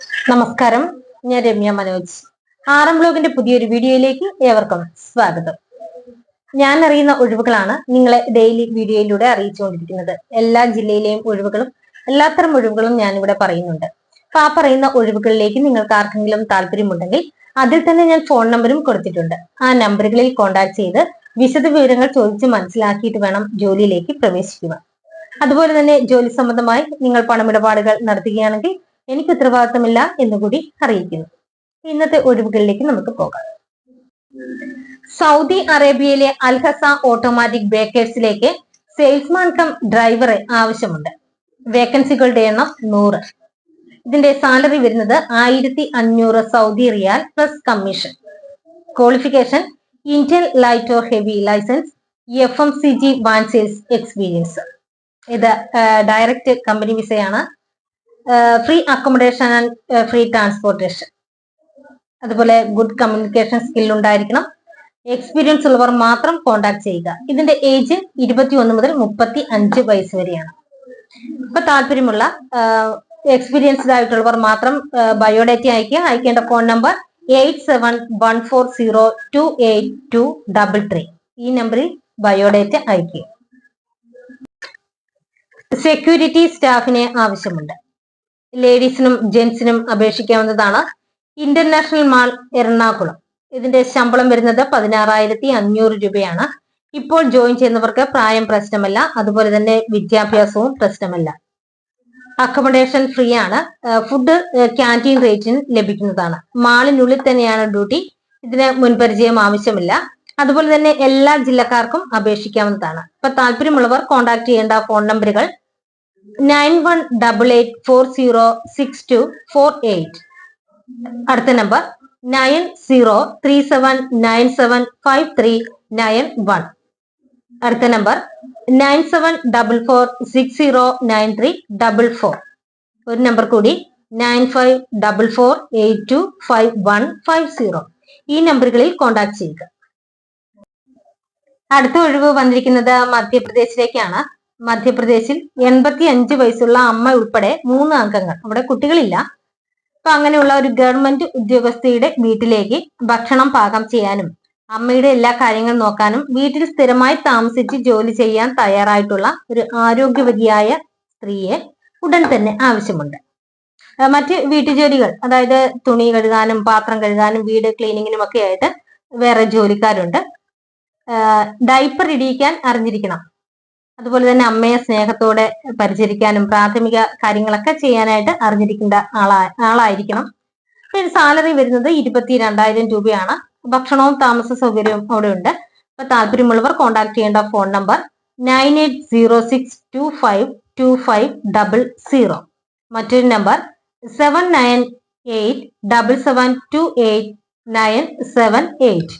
നമസ്കാരം. ഞാൻ Ramya Manoj. R M ബ്ലോഗിന്റെ പുതിയൊരു വീഡിയോയിലേക്ക് ഏവർക്കും സ്വാഗതം. ഞാൻ അറിയുന്ന ഒഴിവുകളാണ് നിങ്ങളെ ഡെയിലി വീഡിയോയിലൂടെ അറിയിച്ചുകൊണ്ടിരിക്കുന്നത്. എല്ലാ ജില്ലയിലെയും ഒഴിവുകളും എല്ലാത്തരം ഒഴിവുകളും ഞാൻ ഇവിടെ പറയുന്നുണ്ട്. അപ്പൊ ആ പറയുന്ന ഒഴിവുകളിലേക്ക് നിങ്ങൾക്ക് ആർക്കെങ്കിലും താല്പര്യമുണ്ടെങ്കിൽ അതിൽ തന്നെ ഞാൻ ഫോൺ നമ്പറും കൊടുത്തിട്ടുണ്ട്. ആ നമ്പറുകളിൽ കോൺടാക്ട് ചെയ്ത് വിശദ വിവരങ്ങൾ ചോദിച്ച് മനസ്സിലാക്കിയിട്ട് വേണം ജോലിയിലേക്ക് പ്രവേശിക്കുക അതുപോലെ തന്നെ ജോലി സംബന്ധമായി നിങ്ങൾ പണമിടപാടുകൾ നടത്തുകയാണെങ്കിൽ എനിക്ക് ഉത്തരവാദിത്തമില്ല എന്നുകൂടി അറിയിക്കുന്നു. ഇന്നത്തെ ഒഴിവുകളിലേക്ക് നമുക്ക് പോകാം. സൗദി അറേബ്യയിലെ അൽഹസ ഓട്ടോമാറ്റിക് ബേക്കേഴ്സിലേക്ക് സെയിൽസ്മാൻ കം ഡ്രൈവറെ ആവശ്യമുണ്ട്. വേക്കൻസികളുടെ എണ്ണം നൂറ്. ഇതിന്റെ സാലറി വരുന്നത് ആയിരത്തി അഞ്ഞൂറ് Saudi riyal plus commission qualification Indian light or heavy licence F M C G van sales experience ഇത് direct company വിസയാണ് free accommodation and free transportation അതുപോലെ ഗുഡ് കമ്മ്യൂണിക്കേഷൻ സ്കിൽ ഉണ്ടായിരിക്കണം. എക്സ്പീരിയൻസ് ഉള്ളവർ മാത്രം കോണ്ടാക്ട് ചെയ്യുക. ഇതിന്റെ ഏജ് ഇരുപത്തി ഒന്ന് മുതൽ മുപ്പത്തി അഞ്ച് വയസ്സ് വരെയാണ്. ഇപ്പൊ താല്പര്യമുള്ള എക്സ്പീരിയൻസ്ഡ് ആയിട്ടുള്ളവർ മാത്രം ബയോഡേറ്റ അയക്കുക അയക്കേണ്ട phone number eight seven one four zero two eight two double three. ഈ നമ്പറിൽ ബയോഡേറ്റ അയക്കുക സെക്യൂരിറ്റി സ്റ്റാഫിനെ ആവശ്യമുണ്ട്. ലേഡീസിനും ജെന്റ്സിനും അപേക്ഷിക്കാവുന്നതാണ് ഇന്റർനാഷണൽ മാൾ എറണാകുളം. ഇതിന്റെ ശമ്പളം വരുന്നത് പതിനാറായിരത്തി അഞ്ഞൂറ് രൂപയാണ്. ഇപ്പോൾ ജോയിൻ ചെയ്യുന്നവർക്ക് പ്രായം പ്രശ്നമല്ല അതുപോലെ തന്നെ വിദ്യാഭ്യാസവും പ്രശ്നമല്ല. അക്കോമഡേഷൻ ഫ്രീ ആണ് ഫുഡ് ക്യാന്റീൻ റേറ്റിന് ലഭിക്കുന്നതാണ്. മാളിനുള്ളിൽ തന്നെയാണ് ഡ്യൂട്ടി. ഇതിന് മുൻപരിചയം ആവശ്യമില്ല. അതുപോലെ തന്നെ എല്ലാ ജില്ലക്കാർക്കും അപേക്ഷിക്കാവുന്നതാണ്. ഇപ്പൊ താല്പര്യമുള്ളവർ കോൺടാക്ട് ചെയ്യേണ്ട ഫോൺ നമ്പറുകൾ nine one double eight four zero six two four eight. അടുത്ത number nine zero three seven nine seven five three nine one. അടുത്ത number nine seven double four six zero nine three double four. ഒരു number കൂടി nine five double four eight two five one five zero. ഈ നമ്പറുകളിൽ contact ചെയ്യുക. അടുത്ത ഒഴിവ് വന്നിരിക്കുന്നത് മധ്യപ്രദേശിലേക്കാണ്. മധ്യപ്രദേശിൽ എൺപത്തി അഞ്ച് വയസ്സുള്ള അമ്മ ഉൾപ്പെടെ മൂന്ന് അംഗങ്ങൾ. അവിടെ കുട്ടികളില്ല. അപ്പൊ അങ്ങനെയുള്ള ഒരു ഗവൺമെന്റ് ഉദ്യോഗസ്ഥയുടെ വീട്ടിലേക്ക് ഭക്ഷണം പാകം ചെയ്യാനും അമ്മയുടെ എല്ലാ കാര്യങ്ങളും നോക്കാനും വീട്ടിൽ സ്ഥിരമായി താമസിച്ച് ജോലി ചെയ്യാൻ തയ്യാറായിട്ടുള്ള ഒരു ആരോഗ്യവതിയായ സ്ത്രീയെ ഉടൻ തന്നെ ആവശ്യമുണ്ട്. മറ്റ് വീട്ടുജോലികൾ അതായത് തുണി കഴുകാനും പാത്രം കഴുകാനും വീട് ക്ലീനിങ്ങിനും ഒക്കെ ആയിട്ട് വേറെ ജോലിക്കാരുണ്ട്. ഡൈപ്പർ ഇടിയിക്കാൻ അറിഞ്ഞിരിക്കണം. അതുപോലെ തന്നെ അമ്മയെ സ്നേഹത്തോടെ പരിചരിക്കാനും പ്രാഥമിക കാര്യങ്ങളൊക്കെ ചെയ്യാനായിട്ട് അറിഞ്ഞിരിക്കേണ്ട ആളാ ആളായിരിക്കണം. പിന്നെ സാലറി വരുന്നത് ഇരുപത്തി രണ്ടായിരം രൂപയാണ്. ഭക്ഷണവും താമസ സൗകര്യവും അവിടെ ഉണ്ട് അപ്പൊ താല്പര്യമുള്ളവർ കോൺടാക്ട് ചെയ്യേണ്ട phone number nine eight zero six two five two five double zero. മറ്റൊരു number seven nine eight double seven two eight nine seven eight.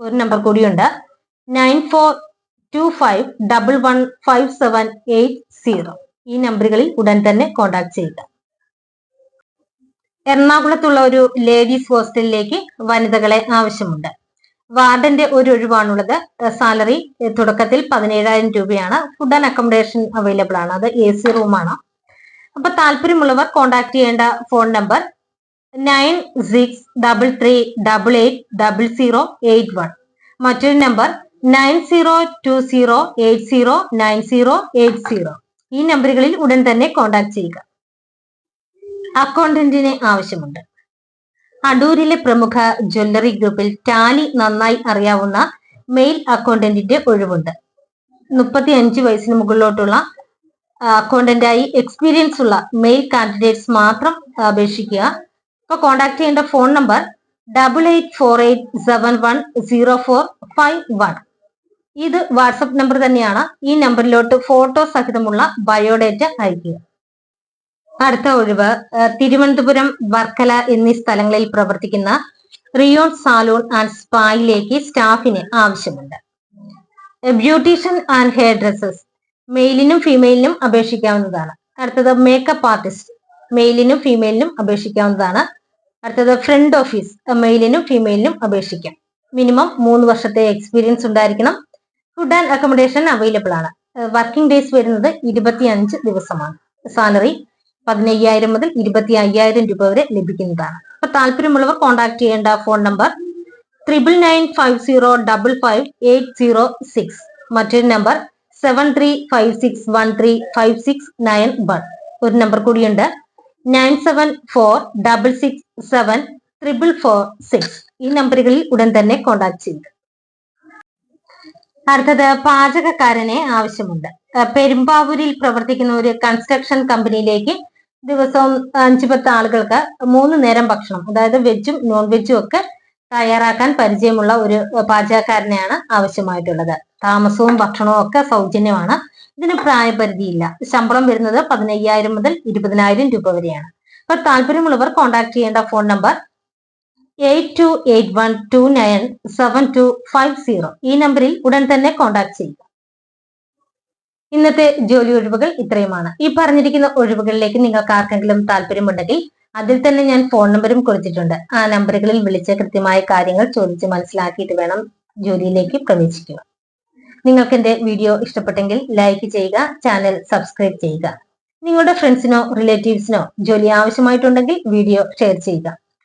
ഒരു നമ്പർ കൂടിയുണ്ട്. Nine four two five double one five seven eight zero ഈ നമ്പറുകളിൽ ഉടൻ തന്നെ contact ചെയ്യുക. എറണാകുളത്തുള്ള ഒരു ladies ഹോസ്റ്റലിലേക്ക് വനിതകളെ ആവശ്യമുണ്ട്. വാർഡന്റെ ഒരു ഒഴിവാണുള്ളത് സാലറി തുടക്കത്തിൽ പതിനേഴായിരം രൂപയാണ്. ഫുഡ് ആൻഡ് അക്കോമഡേഷൻ അവൈലബിൾ ആണ്. അത് എ സി റൂമാണ്. അപ്പൊ താല്പര്യമുള്ളവർ കോൺടാക്ട് ചെയ്യേണ്ട phone number nine six double three double eight double zero eight one മറ്റൊരു number nine zero two zero eight zero nine zero eight zero. ഈ നമ്പറുകളിൽ ഉടൻ തന്നെ കോൺടാക്ട് ചെയ്യുക. അക്കൗണ്ടന്റിനെ ആവശ്യമുണ്ട്. അടൂരിലെ പ്രമുഖ ജ്വല്ലറി ഗ്രൂപ്പിൽ ടാലി നന്നായി അറിയാവുന്ന മെയിൽ അക്കൗണ്ടന്റിന്റെ ഒഴിവുണ്ട്. മുപ്പത്തി അഞ്ച് വയസ്സിന് മുകളിലോട്ടുള്ള അക്കൗണ്ടന്റായി എക്സ്പീരിയൻസ് ഉള്ള മെയിൽ കാൻഡിഡേറ്റ്സ് മാത്രം അപേക്ഷിക്കുക. ഇപ്പൊ കോൺടാക്ട് ചെയ്യേണ്ട phone number double eight four eight seven one zero four five one ഇത് വാട്സപ്പ് നമ്പർ തന്നെയാണ്. ഈ നമ്പറിലോട്ട് ഫോട്ടോ സഹിതമുള്ള ബയോഡേറ്റ അയക്കുക അടുത്ത ഒഴിവ് തിരുവനന്തപുരം വർക്കല എന്നീ സ്ഥലങ്ങളിൽ പ്രവർത്തിക്കുന്ന റിയോൺ സാലൂൺ ആൻഡ് സ്പായിലേക്ക് സ്റ്റാഫിന് ആവശ്യമുണ്ട്. Beautician and hair dressers. മെയിലിനും ഫീമെയിലിനും അപേക്ഷിക്കാവുന്നതാണ്. അടുത്തത് മേക്കപ്പ് ആർട്ടിസ്റ്റ്. മെയിലിനും ഫീമെയിലിനും അപേക്ഷിക്കാവുന്നതാണ്. അടുത്തത് ഫ്രണ്ട് ഓഫീസ്. മെയിലിനും ഫീമെയിലിനും അപേക്ഷിക്കാം. മിനിമം മൂന്ന് വർഷത്തെ എക്സ്പീരിയൻസ് ഉണ്ടായിരിക്കണം. ഫുഡ് ആൻഡ് അക്കോമഡേഷൻ അവൈലബിൾ ആണ്. വർക്കിംഗ് ഡേയ്സ് വരുന്നത് ഇരുപത്തി അഞ്ച് ദിവസമാണ്. സാലറി പതിനയ്യായിരം മുതൽ ഇരുപത്തി അയ്യായിരം രൂപ വരെ ലഭിക്കുന്നതാണ്. അപ്പൊ താല്പര്യമുള്ളവർ കോൺടാക്ട് ചെയ്യേണ്ട phone number triple nine five zero double five eight zero six മറ്റൊരു number seven three five six one three five six nine one ഒരു നമ്പർ കൂടിയുണ്ട് nine seven four double six seven triple four six ഈ നമ്പറുകളിൽ ഉടൻ തന്നെ contact ചെയ്യുക. അടുത്തത് പാചകക്കാരനെ ആവശ്യമുണ്ട്. പെരുമ്പാവൂരിൽ പ്രവർത്തിക്കുന്ന ഒരു കൺസ്ട്രക്ഷൻ കമ്പനിയിലേക്ക് ദിവസവും അഞ്ചു പത്ത് ആളുകൾക്ക് മൂന്ന് നേരം ഭക്ഷണം അതായത് വെജും നോൺ വെജും ഒക്കെ തയ്യാറാക്കാൻ പരിചയമുള്ള ഒരു പാചകക്കാരനെയാണ് ആവശ്യമായിട്ടുള്ളത്. താമസവും ഭക്ഷണവും ഒക്കെ സൗജന്യമാണ്. ഇതിന് പ്രായപരിധിയില്ല. ശമ്പളം വരുന്നത് പതിനയ്യായിരം മുതൽ ഇരുപതിനായിരം രൂപ വരെയാണ്. അപ്പൊ താല്പര്യമുള്ളവർ കോൺടാക്ട് ചെയ്യേണ്ട phone number eight two eight one two nine seven two five zero ഈ നമ്പറിൽ ഉടൻ തന്നെ കോൺടാക്ട് ചെയ്യുക. ഇന്നത്തെ ജോലി ഒഴിവുകൾ ഇത്രയുമാണ്. ഈ പറഞ്ഞിരിക്കുന്ന ഒഴിവുകളിലേക്ക് നിങ്ങൾക്ക് ആർക്കെങ്കിലും താല്പര്യമുണ്ടെങ്കിൽ അതിൽ തന്നെ ഞാൻ ഫോൺ നമ്പറും കൊടുത്തിട്ടുണ്ട്. ആ നമ്പറുകളിൽ വിളിച്ച് കൃത്യമായ കാര്യങ്ങൾ ചോദിച്ച് മനസ്സിലാക്കിയിട്ട് വേണം ജോലിയിലേക്ക് പ്രവേശിക്കുക. നിങ്ങൾക്ക് എന്റെ വീഡിയോ ഇഷ്ടപ്പെട്ടെങ്കിൽ ലൈക്ക് ചെയ്യുക ചാനൽ സബ്സ്ക്രൈബ് ചെയ്യുക. നിങ്ങളുടെ ഫ്രണ്ട്സിനോ റിലേറ്റീവ്സിനോ ജോലി ആവശ്യമായിട്ടുണ്ടെങ്കിൽ വീഡിയോ ഷെയർ ചെയ്യുക.